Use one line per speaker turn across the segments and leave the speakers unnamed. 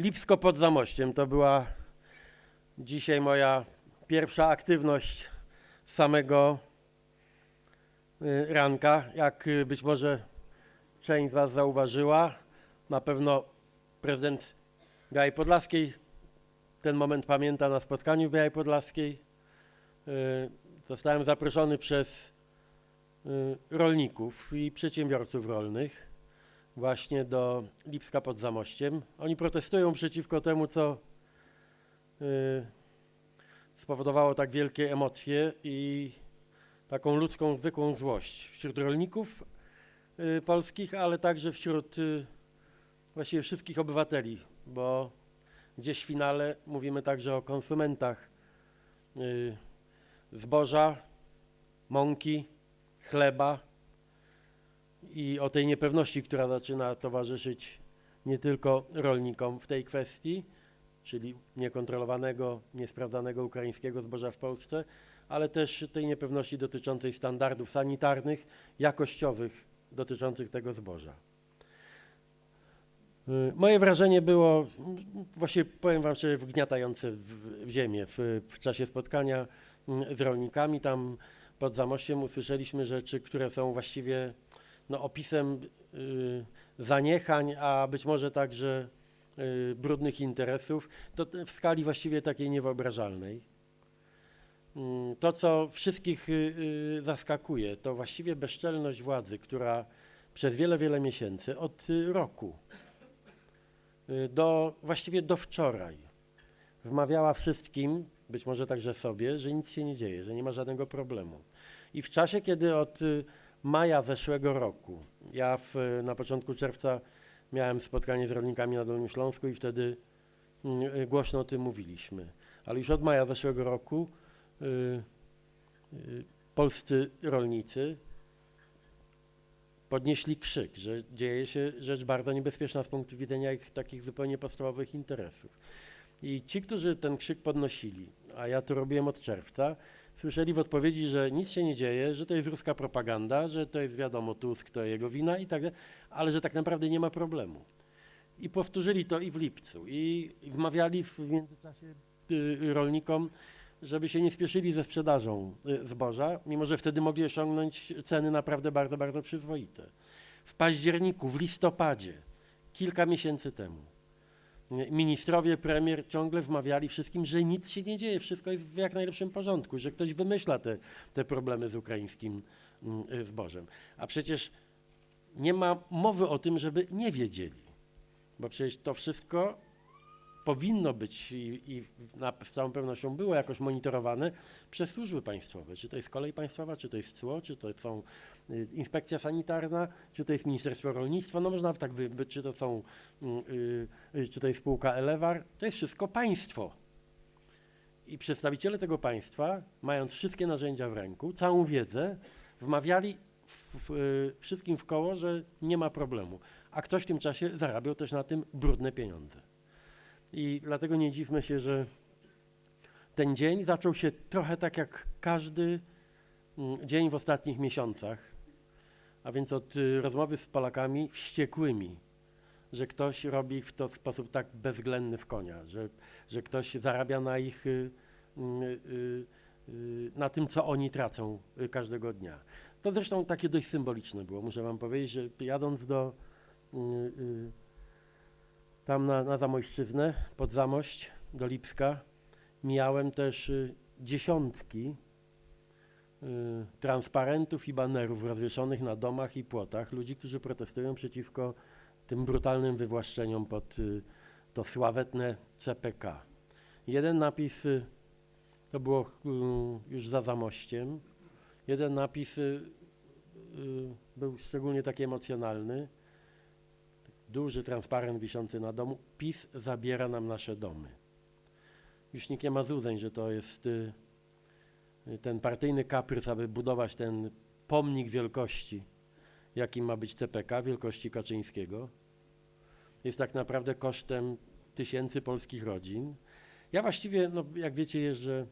Lipsko pod Zamościem to była dzisiaj moja pierwsza aktywność z samego y, ranka. Jak y, być może część z Was zauważyła, na pewno prezydent Białej Podlaskiej ten moment pamięta na spotkaniu w Białej Podlaskiej. Y, Zostałem zaproszony przez rolników i przedsiębiorców rolnych właśnie do Lipska pod Zamościem. Oni protestują przeciwko temu, co y, spowodowało tak wielkie emocje i taką ludzką, zwykłą złość wśród rolników y, polskich, ale także wśród y, właściwie wszystkich obywateli, bo gdzieś w finale mówimy także o konsumentach y, zboża, mąki, chleba i o tej niepewności, która zaczyna towarzyszyć nie tylko rolnikom w tej kwestii, czyli niekontrolowanego, niesprawdzanego ukraińskiego zboża w Polsce, ale też tej niepewności dotyczącej standardów sanitarnych, jakościowych dotyczących tego zboża. Y, Moje wrażenie było, właśnie powiem Wam wgniatające w, w ziemię w, w czasie spotkania mm, z rolnikami. Tam pod Zamościem usłyszeliśmy rzeczy, które są właściwie no, opisem y, zaniechań, a być może także y, brudnych interesów, to w skali właściwie takiej niewyobrażalnej. Mm, To, co wszystkich y, y, zaskakuje, to właściwie bezczelność władzy, która przez wiele, wiele miesięcy, od y, roku y, do właściwie do wczoraj wmawiała wszystkim, być może także sobie, że nic się nie dzieje, że nie ma żadnego problemu. I w czasie, kiedy od y, maja zeszłego roku, ja w, na początku czerwca miałem spotkanie z rolnikami na Dolnym Śląsku i wtedy mm, y, głośno o tym mówiliśmy. Ale już od maja zeszłego roku y, y, polscy rolnicy podnieśli krzyk, że dzieje się rzecz bardzo niebezpieczna z punktu widzenia ich takich zupełnie podstawowych interesów. I ci, którzy ten krzyk podnosili, a ja to robiłem od czerwca, słyszeli w odpowiedzi, że nic się nie dzieje, że to jest ruska propaganda, że to jest wiadomo Tusk, to jego wina i tak dalej, ale że tak naprawdę nie ma problemu. I powtórzyli to i w lipcu, i wmawiali w międzyczasie y, rolnikom, żeby się nie spieszyli ze sprzedażą y, zboża, mimo że wtedy mogli osiągnąć ceny naprawdę bardzo, bardzo przyzwoite. W październiku, w listopadzie, kilka miesięcy temu, ministrowie, premier ciągle wmawiali wszystkim, że nic się nie dzieje, wszystko jest w jak najlepszym porządku, że ktoś wymyśla te, te problemy z ukraińskim mm, y, zbożem. A przecież nie ma mowy o tym, żeby nie wiedzieli, bo przecież to wszystko powinno być i, i na, z całą pewnością było jakoś monitorowane przez służby państwowe. Czy to jest kolej państwowa, czy to jest CUO, czy to są inspekcja sanitarna, czy to jest Ministerstwo Rolnictwa, no można tak wybyć, czy to są, y, y, czy to jest spółka Elewar, to jest wszystko państwo. I przedstawiciele tego państwa, mając wszystkie narzędzia w ręku, całą wiedzę, wmawiali w, w, y, wszystkim w koło, że nie ma problemu. A ktoś w tym czasie zarabiał też na tym brudne pieniądze. I dlatego nie dziwmy się, że ten dzień zaczął się trochę tak jak każdy mm, dzień w ostatnich miesiącach, a więc od y, rozmowy z Polakami wściekłymi, że ktoś robi w to sposób tak bezwzględny w konia, że, że ktoś zarabia na ich, y, y, na tym, co oni tracą każdego dnia. To zresztą takie dość symboliczne było, muszę wam powiedzieć, że jadąc do tam na, na Zamojszczyznę, pod Zamość, do Lipska, mijałem też dziesiątki transparentów i banerów rozwieszonych na domach i płotach ludzi, którzy protestują przeciwko tym brutalnym wywłaszczeniom pod y, to sławetne CPK. Jeden napis, y, to było y, już za Zamościem, jeden napis y, y, był szczególnie taki emocjonalny, duży transparent wiszący na domu. PiS zabiera nam nasze domy. Już nikt nie ma złudzeń, że to jest y, y, ten partyjny kaprys, aby budować ten pomnik wielkości, jakim ma być CPK, wielkości Kaczyńskiego. Jest tak naprawdę kosztem tysięcy polskich rodzin. Ja właściwie, no, jak wiecie, jeżdżę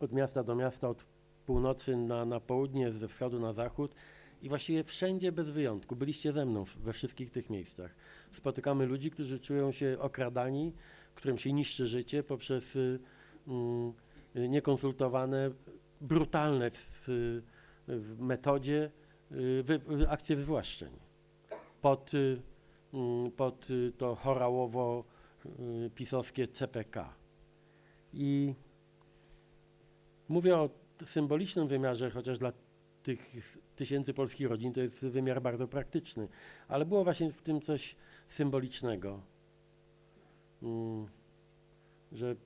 od miasta do miasta, od północy na, na południe, ze wschodu na zachód I właściwie wszędzie bez wyjątku, byliście ze mną we wszystkich tych miejscach. Spotykamy ludzi, którzy czują się okradani, którym się niszczy życie poprzez y, mm, y, niekonsultowane, brutalne w, w metodzie y, wy, y, akcje wywłaszczeń. Pod, y, mm, pod to chorałowo y, pisowskie CPK. I mówię o symbolicznym wymiarze, chociaż dla tych tysięcy polskich rodzin to jest wymiar bardzo praktyczny, ale było właśnie w tym coś symbolicznego, mm, że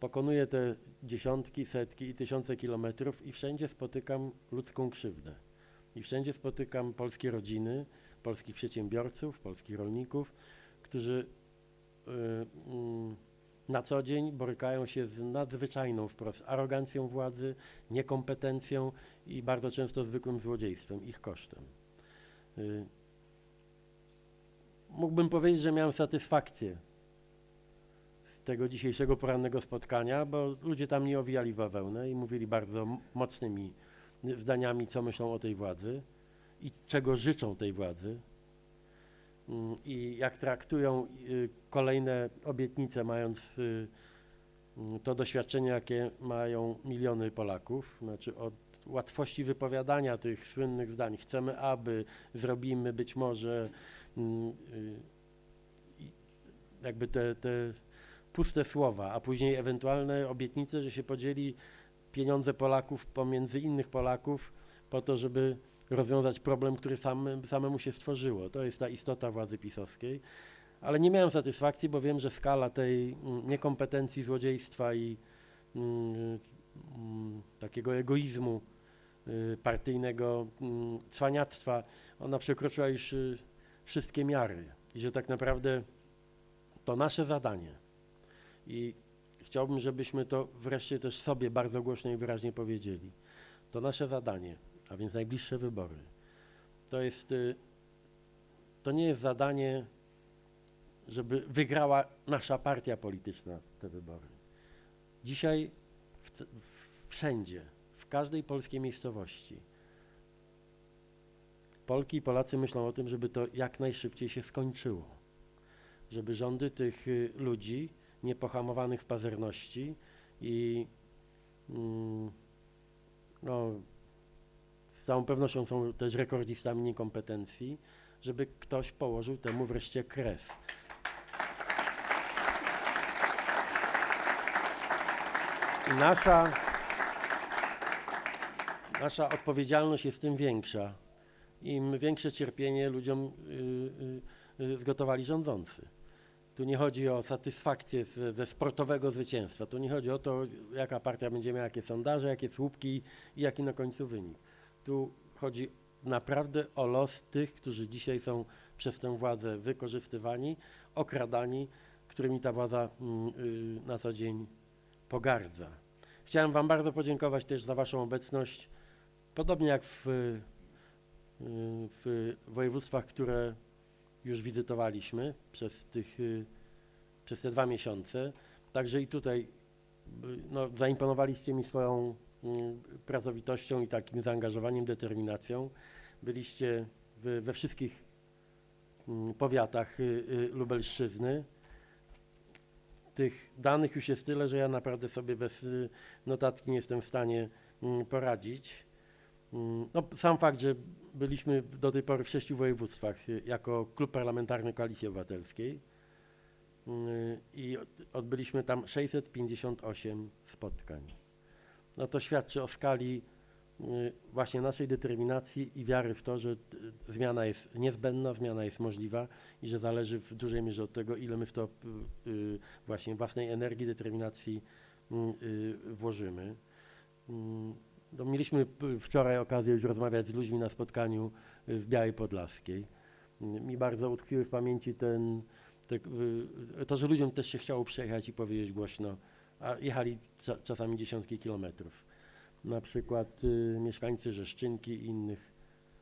pokonuję te dziesiątki, setki i tysiące kilometrów i wszędzie spotykam ludzką krzywdę. I wszędzie spotykam polskie rodziny, polskich przedsiębiorców, polskich rolników, którzy y, mm, na co dzień borykają się z nadzwyczajną wprost arogancją władzy, niekompetencją i bardzo często zwykłym złodziejstwem ich kosztem. Y, Mógłbym powiedzieć, że miałem satysfakcję tego dzisiejszego porannego spotkania, bo ludzie tam nie owijali bawełnę i mówili bardzo mocnymi zdaniami, co myślą o tej władzy i czego życzą tej władzy Mm, i jak traktują y, kolejne obietnice, mając y, mm, to doświadczenie, jakie mają miliony Polaków, znaczy od łatwości wypowiadania tych słynnych zdań. Chcemy, aby, zrobimy, być może, mm, y, jakby te, te puste słowa, a później ewentualne obietnice, że się podzieli pieniądze Polaków pomiędzy innych Polaków po to, żeby rozwiązać problem, który sam, samemu się stworzyło. To jest ta istota władzy pisowskiej. Ale nie miałem satysfakcji, bo wiem, że skala tej mm, niekompetencji, złodziejstwa i mm, mm, takiego egoizmu y, partyjnego, mm, cwaniactwa, ona przekroczyła już y, wszystkie miary. I że tak naprawdę to nasze zadanie. I chciałbym, żebyśmy to wreszcie też sobie bardzo głośno i wyraźnie powiedzieli. To nasze zadanie, a więc najbliższe wybory. To jest, y, to nie jest zadanie, żeby wygrała nasza partia polityczna te wybory. Dzisiaj w, wszędzie, w każdej polskiej miejscowości Polki i Polacy myślą o tym, żeby to jak najszybciej się skończyło. Żeby rządy tych y, ludzi niepohamowanych pazerności i mm, no, z całą pewnością są też rekordzistami niekompetencji, żeby ktoś położył temu wreszcie kres. I nasza, nasza odpowiedzialność jest tym większa, im większe cierpienie ludziom y, y, y, zgotowali rządzący. Tu nie chodzi o satysfakcję z, ze sportowego zwycięstwa. Tu nie chodzi o to, jaka partia będzie miała jakie sondaże, jakie słupki i jaki na końcu wynik. Tu chodzi naprawdę o los tych, którzy dzisiaj są przez tę władzę wykorzystywani, okradani, którymi ta władza mm, y, na co dzień pogardza. Chciałem Wam bardzo podziękować też za Waszą obecność. Podobnie jak w, y, w województwach, które już wizytowaliśmy przez, tych, y, przez te dwa miesiące. Także i tutaj y, no, zaimponowaliście mi swoją mm, pracowitością i takim zaangażowaniem, determinacją. Byliście we wszystkich mm, powiatach y, y, Lubelszczyzny. Tych danych już jest tyle, że ja naprawdę sobie bez y, notatki nie jestem w stanie mm, poradzić. Mm, No, sam fakt, że byliśmy do tej pory w sześciu województwach y, jako Klub Parlamentarny Koalicji Obywatelskiej y, i od- odbyliśmy tam 658 spotkań. No to świadczy o skali y, właśnie naszej determinacji i wiary w to, że zmiana jest niezbędna, zmiana jest możliwa i że zależy w dużej mierze od tego, ile my w to właśnie własnej energii, determinacji włożymy. No, mieliśmy wczoraj okazję już rozmawiać z ludźmi na spotkaniu y, w Białej Podlaskiej. Mm, Mi bardzo utkwiły w pamięci ten, te, y, to, że ludziom też się chciało przejechać i powiedzieć głośno, a jechali cza, czasami dziesiątki kilometrów. Na przykład y, mieszkańcy Rzeszczynki i innych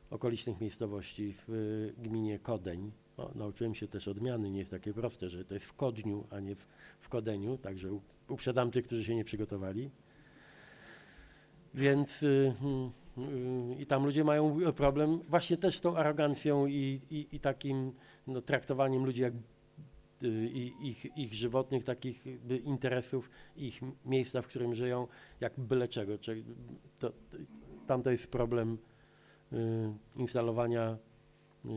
okolicznych miejscowości w y, gminie Kodeń. O, nauczyłem się też odmiany, nie jest takie proste, że to jest w Kodniu, a nie w, w Kodeniu, także uprzedzam tych, którzy się nie przygotowali. Więc y, mm, y, i tam ludzie mają problem właśnie też z tą arogancją i, i, i takim no, traktowaniem ludzi jak y, i ich, ich żywotnych takich interesów, ich miejsca, w którym żyją, jak byle czego. To, tam to jest problem y, instalowania y,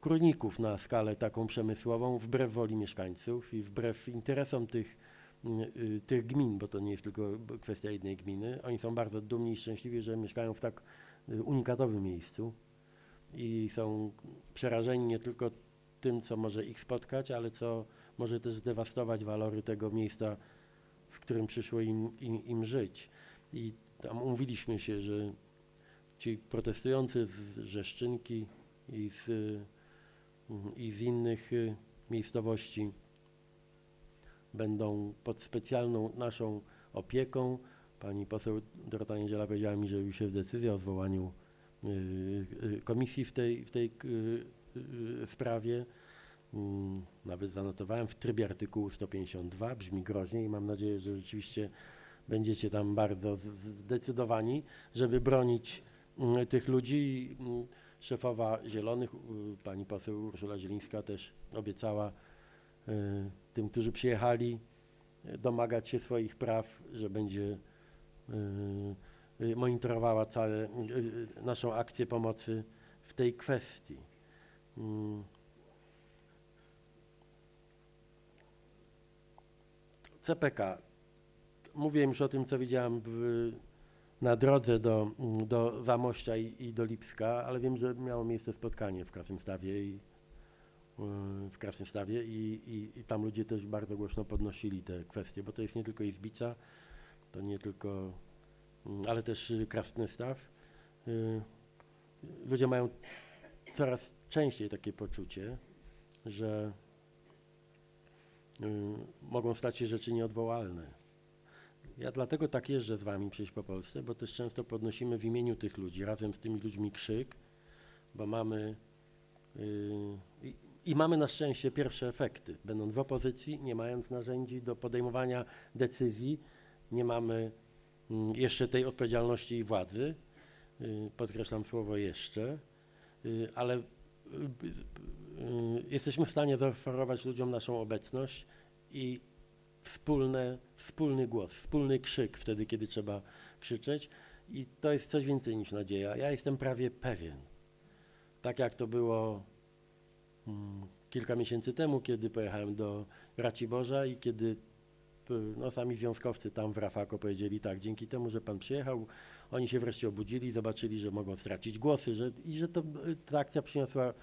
kurników na skalę taką przemysłową, wbrew woli mieszkańców i wbrew interesom tych, y, y, tych gmin, bo to nie jest tylko kwestia jednej gminy. Oni są bardzo dumni i szczęśliwi, że mieszkają w tak y, unikatowym miejscu i są przerażeni nie tylko tym, co może ich spotkać, ale co może też zdewastować walory tego miejsca, w którym przyszło im, im, im żyć. I tam umówiliśmy się, że ci protestujący z Rzeszczynki i z, y, i z innych y, miejscowości będą pod specjalną naszą opieką. Pani poseł Dorota Niedziela powiedziała mi, że już jest decyzja o zwołaniu y, y, komisji w tej, w tej y, sprawie. Mm, Nawet zanotowałem w trybie artykułu 152, brzmi groźnie i mam nadzieję, że rzeczywiście będziecie tam bardzo zdecydowani, żeby bronić mm, tych ludzi. Mm, Szefowa Zielonych, pani poseł Urszula Zielińska też obiecała tym, którzy przyjechali, y, domagać się swoich praw, że będzie y, y, monitorowała całą naszą akcję pomocy w tej kwestii. Mm. CPK. Mówiłem już o tym, co widziałem w, na drodze do, do Zamościa i, i do Lipska, ale wiem, że miało miejsce spotkanie w Krasnymstawie i w Krasnymstawie i, i, i tam ludzie też bardzo głośno podnosili te kwestie, bo to jest nie tylko Izbica, to nie tylko, mm, ale też Krasnystaw. Y, Ludzie mają coraz częściej takie poczucie, że y, mogą stać się rzeczy nieodwołalne. Ja dlatego tak jeżdżę z wami przejść po Polsce, bo też często podnosimy w imieniu tych ludzi, razem z tymi ludźmi krzyk, bo mamy y, i, mamy na szczęście pierwsze efekty. Będąc w opozycji, nie mając narzędzi do podejmowania decyzji, nie mamy mm, jeszcze tej odpowiedzialności i władzy, y, podkreślam słowo jeszcze, y, ale y, jesteśmy w stanie zaoferować ludziom naszą obecność i wspólne, wspólny głos, wspólny krzyk wtedy, kiedy trzeba krzyczeć. I to jest coś więcej niż nadzieja. Ja jestem prawie pewien, tak jak to było kilka miesięcy temu, kiedy pojechałem do Raciborza i kiedy no, sami związkowcy tam w Rafako powiedzieli tak, dzięki temu, że pan przyjechał, oni się wreszcie obudzili, zobaczyli, że mogą stracić głosy że, i że to, ta akcja przyniosła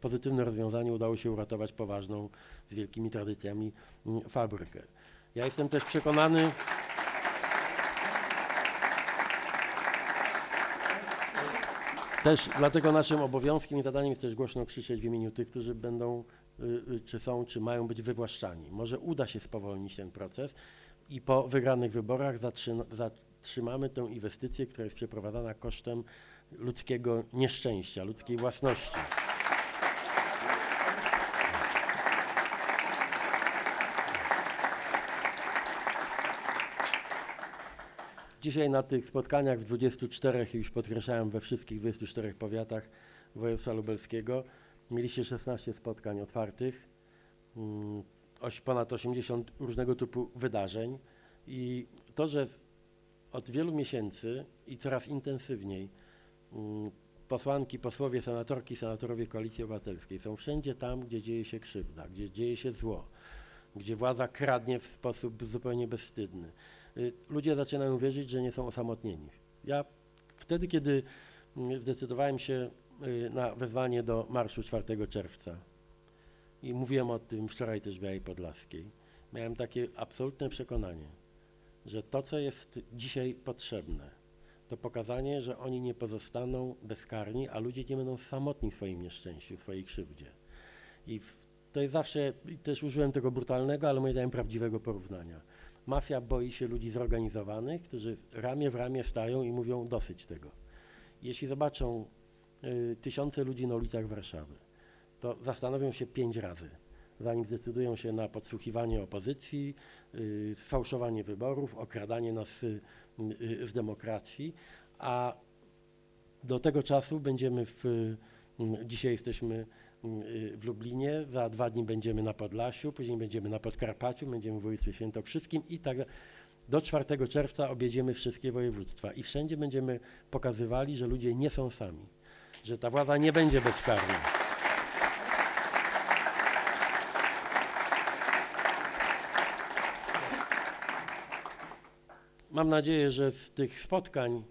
pozytywne rozwiązanie, udało się uratować poważną, z wielkimi tradycjami mm, fabrykę. Ja jestem też przekonany, też dlatego naszym obowiązkiem i zadaniem jest też głośno krzyczeć w imieniu tych, którzy będą, y, y, czy są, czy mają być wywłaszczani. Może uda się spowolnić ten proces i po wygranych wyborach zatrzyma, zatrzymamy tę inwestycję, która jest przeprowadzana kosztem ludzkiego nieszczęścia, ludzkiej własności. Dzisiaj na tych spotkaniach w 24, i już podkreślałem we wszystkich 24 powiatach województwa lubelskiego, mieliście 16 spotkań otwartych, mm, oś- ponad 80 różnego typu wydarzeń i to, że od wielu miesięcy i coraz intensywniej mm, posłanki, posłowie, senatorki, senatorowie Koalicji Obywatelskiej są wszędzie tam, gdzie dzieje się krzywda, gdzie dzieje się zło, gdzie władza kradnie w sposób zupełnie bezwstydny. Y, Ludzie zaczynają wierzyć, że nie są osamotnieni. Ja wtedy, kiedy mm, zdecydowałem się y, na wezwanie do marszu 4 czerwca i mówiłem o tym wczoraj też w Białej Podlaskiej, miałem takie absolutne przekonanie, że to, co jest dzisiaj potrzebne, to pokazanie, że oni nie pozostaną bezkarni, a ludzie nie będą samotni w swoim nieszczęściu, w swojej krzywdzie. I to jest zawsze, też użyłem tego brutalnego, ale moim zdaniem prawdziwego porównania. Mafia boi się ludzi zorganizowanych, którzy ramię w ramię stają i mówią dosyć tego. Jeśli zobaczą y, tysiące ludzi na ulicach Warszawy, to zastanowią się pięć razy, zanim zdecydują się na podsłuchiwanie opozycji, y, sfałszowanie wyborów, okradanie nas y, y, z demokracji, a do tego czasu będziemy w, mm, dzisiaj jesteśmy y, w Lublinie, za dwa dni będziemy na Podlasiu, później będziemy na Podkarpaciu, będziemy w województwie świętokrzyskim i tak do 4 czerwca objedziemy wszystkie województwa i wszędzie będziemy pokazywali, że ludzie nie są sami, że ta władza nie będzie bezkarna. Mam nadzieję, że z tych spotkań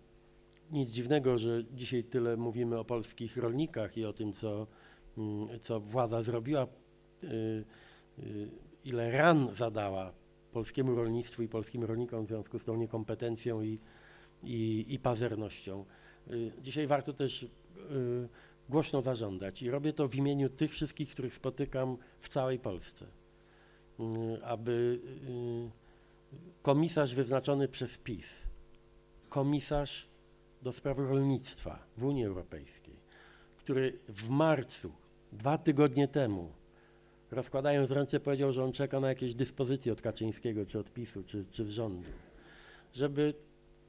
nic dziwnego, że dzisiaj tyle mówimy o polskich rolnikach i o tym, co, co władza zrobiła, y, y, ile ran zadała polskiemu rolnictwu i polskim rolnikom w związku z tą niekompetencją i, i, i pazernością. Y, Dzisiaj warto też głośno zażądać i robię to w imieniu tych wszystkich, których spotykam w całej Polsce, aby komisarz wyznaczony przez PiS, komisarz do spraw rolnictwa w Unii Europejskiej, który w marcu, dwa tygodnie temu, rozkładając ręce, powiedział, że on czeka na jakieś dyspozycje od Kaczyńskiego, czy od PiSu, czy, czy z rządu, żeby,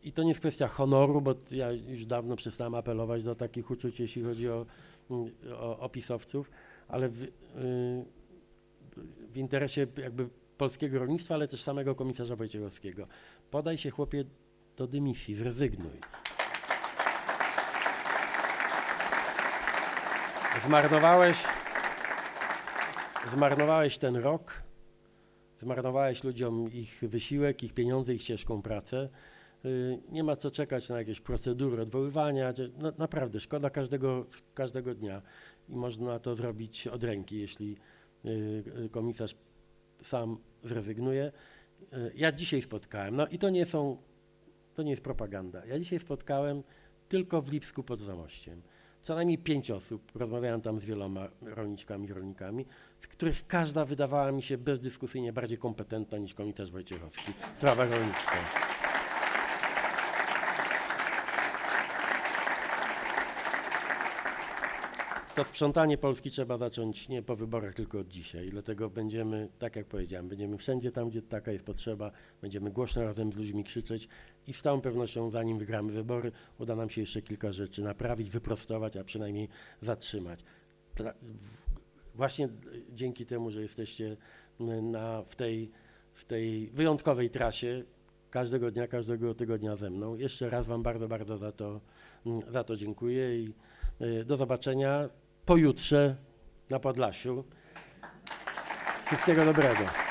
i to nie jest kwestia honoru, bo ja już dawno przestałem apelować do takich uczuć, jeśli chodzi o, mm, o, o pisowców, ale w, y, w interesie jakby polskiego rolnictwa, ale też samego komisarza Wojciechowskiego. Podaj się chłopie do dymisji, zrezygnuj. Zmarnowałeś, zmarnowałeś ten rok, zmarnowałeś ludziom ich wysiłek, ich pieniądze, ich ciężką pracę. Y, Nie ma co czekać na jakieś procedury odwoływania. No, naprawdę, szkoda każdego, każdego dnia i można to zrobić od ręki, jeśli y, y, komisarz sam zrezygnuje. Ja dzisiaj spotkałem, no i to nie są, to nie jest propaganda. Ja dzisiaj spotkałem tylko w Lipsku pod Zamościem co najmniej pięć osób, rozmawiałem tam z wieloma rolniczkami rolnikami, z których każda wydawała mi się bezdyskusyjnie bardziej kompetentna niż komisarz Wojciechowski w sprawach rolnictwa. To sprzątanie Polski trzeba zacząć nie po wyborach, tylko od dzisiaj. Dlatego będziemy, tak jak powiedziałem, będziemy wszędzie tam, gdzie taka jest potrzeba, będziemy głośno razem z ludźmi krzyczeć i z całą pewnością, zanim wygramy wybory, uda nam się jeszcze kilka rzeczy naprawić, wyprostować, a przynajmniej zatrzymać. Tra- właśnie dzięki temu, że jesteście mm, na, w, tej, w tej wyjątkowej trasie, każdego dnia, każdego tygodnia ze mną. Jeszcze raz Wam bardzo, bardzo za to, mm, za to dziękuję i y, do zobaczenia pojutrze na Podlasiu. Wszystkiego dobrego.